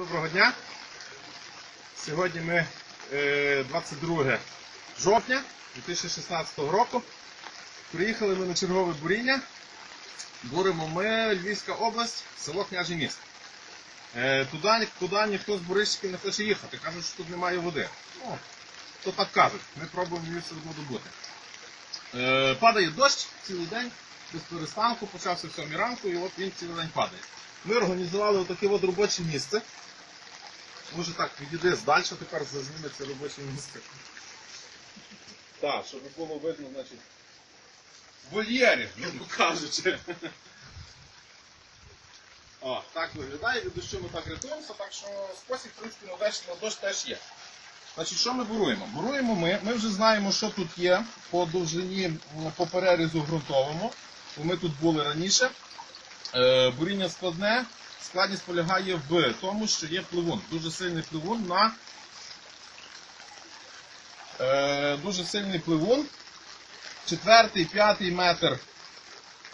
Доброго дня. Сьогодні ми е, 22 жовтня 2016 року. Приїхали ми на чергове буріння. Буримо ми Львівська область, село Княжий міст. Е, туди, туди ніхто з бурильщиків не хоче їхати. Кажуть, що тут немає води. Ну, то так кажуть. Ми пробуємо її все одно добути. Е, падає дощ цілий день, без перестанку, почався в 7 ранку, і от він цілий день падає. Ми організували отаке от робоче місце. Може так, відійди здальше, тепер зазніметься робоче місце. Так, щоб було видно, значить. Вольєрі, грубо кажучи. О, так виглядає, від дощу ми так рятуємося, так що спосіб, в принципі, на дощ, на дощ теж є. Значить, що ми буруємо? Буруємо ми, ми вже знаємо, що тут є по довжині, по перерізу ґрунтовому. Бо Ми тут були раніше. Е, буріння складне. Складність полягає в тому, що є пливун. Дуже сильний пливун на е, дуже сильний пливун. Четвертий, п'ятий метр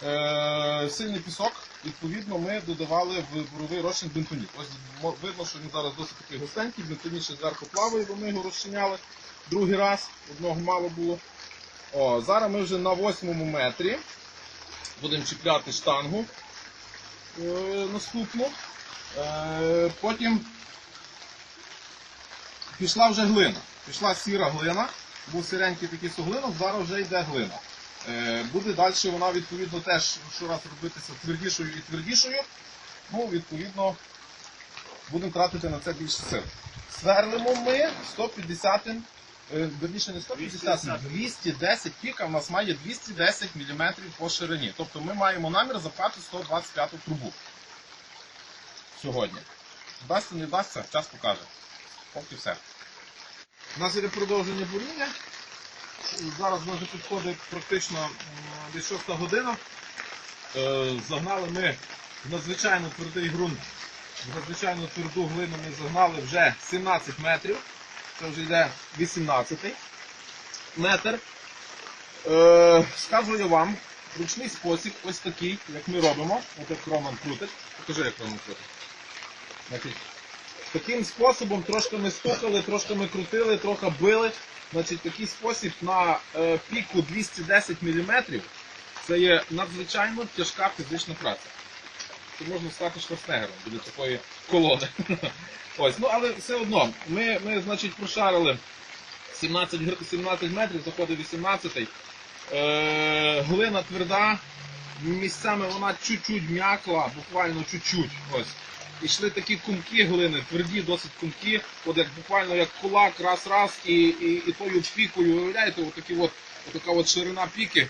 е, сильний пісок. Відповідно, ми додавали в буровий розчин бентоніт. Ось видно, що він зараз досить такий густенький, бентоніт ще зверху плаває, бо ми його розчиняли другий раз, одного мало було. О, зараз ми вже на восьмому метрі. Будемо чіпляти штангу наступну. Е, потім пішла вже глина. Пішла сіра глина, був сиренький такий суглинок, зараз вже йде глина. Е, буде далі вона відповідно теж щораз робитися твердішою і твердішою. Ну, відповідно, будемо тратити на це більше сил. Сверлимо ми 150, е, верніше не 150, 210 піка в нас має 210 мм по ширині. Тобто ми маємо намір запхати 125 трубу сьогодні. Вдасться, не вдасться, час покаже. Поки все. У нас іде продовження буріння. Зараз ми вже підходить практично десь 6 година. Е, Загнали ми в надзвичайно твердий ґрунт, в надзвичайно тверду глину ми загнали вже 17 метрів. Це вже йде 18 метр. Е, скажу я вам, ручний спосіб ось такий, як ми робимо. От як Роман крутить. Покажи, як Роман крутить. Таким способом трошки ми стукали, трошки ми крутили, трохи били. Значить, такий спосіб на е, піку 210 мм це є надзвичайно тяжка фізична праця. Це можна стати шварценеггером біля такої колони. Ось, ну але все одно, ми, ми значить, прошарили 17, 17 метрів, заходить 18. Е, глина тверда, місцями вона чуть-чуть м'якла, буквально чуть-чуть. Ось. Ішли такі кумки глини, тверді, досить кумки, от як буквально як кулак, раз-раз, і, і, і тою пікою, уявляєте, от от, от така от ширина піки.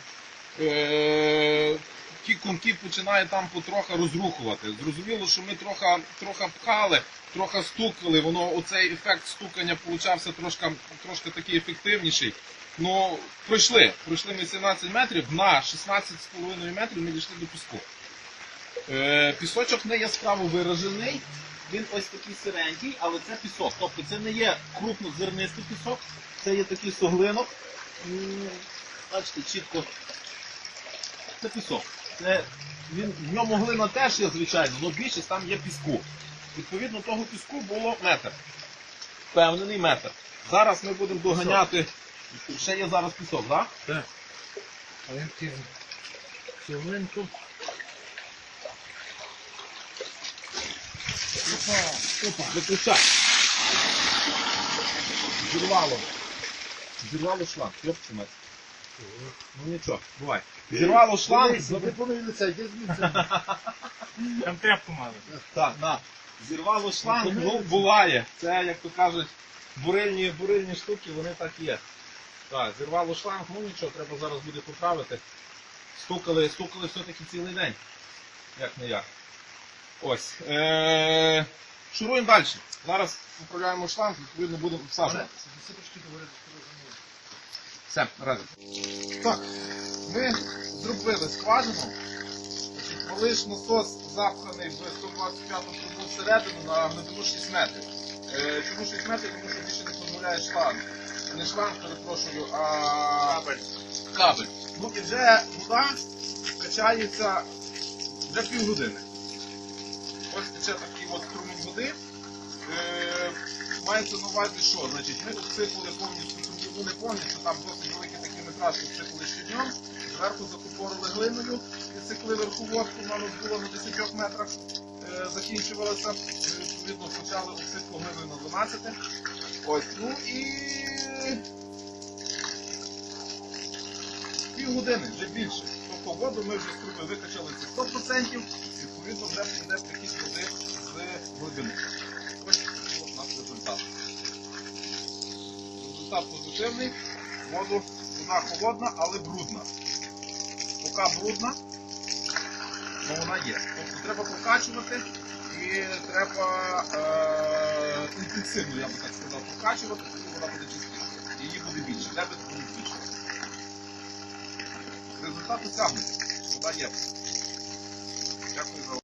Е, ті починає там потрохи розрухувати. Зрозуміло, що ми трохи, трохи пхали, трохи стукали, воно оцей ефект стукання получався трошки, трошки такий ефективніший. Ну, пройшли. Пройшли ми 17 метрів, на 16,5 метрів ми дійшли до піску. Е, пісочок не яскраво виражений, він ось такий сиренький, але це пісок. Тобто це не є крупнозернистий пісок, це є такий суглинок. Бачите, чітко. Це пісок. Це, він, в ньому глина теж є, звичайно, але більшість там є піску. Відповідно, того піску було метр. Впевнений метр. Зараз ми будемо доганяти. Ще є зараз пісок, так? Так. Але ті цілинку. Опа, опа, виключай. Зірвало. Зірвало шланг. Йопці мать. Ну нічого, бувай. Зірвало шланг. Запропоную лице, йди звідси. Там тряпку мали. Так, на. Зірвало шланг, ну буває. Це, як то кажуть, бурильні, бурильні штуки, вони так є. Так, зірвало шланг, ну нічого, треба зараз буде поправити. Стукали, стукали все-таки цілий день. Як не як. Ось. Е- шуруємо далі. Зараз поправляємо шланг, відповідно будемо всаджувати. Все, разом. Так, ми зробили скважину. Малиш насос запханий в 125 трубу всередину на глибину 6 метрів. Е, чому 6 метрів? Тому що більше не дозволяє шланг. Не шланг, перепрошую, а кабель. кабель. Ну і вже вода качається вже півгодини. Ось тече такий от струмінь води. мається на увазі, що? Значить, ми обсипали повністю ну не повністю, там досить великий такий метраж обсипали щоднем, зверху закупорили глиною, підсекли верховодку, вона була на 10 метрах, е, закінчувалася. Відповідно, почали обсипку глиною на 12. Ось, ну і півгодини, вже більше. Тобто воду ми вже з труби викачали це 100%, відповідно вже прийде прихід води з глибини. Ось такий от у нас результат. Результат позитивний, воду, вода холодна, але брудна. Поки брудна, але вона є. Тобто треба прокачувати і треба е, інтенсивно, я би так сказав, прокачувати, тоді вона буде чистіша. Її буде більше, дебет буде більше. Результат осягнутий. Вода є. Дякую за увагу.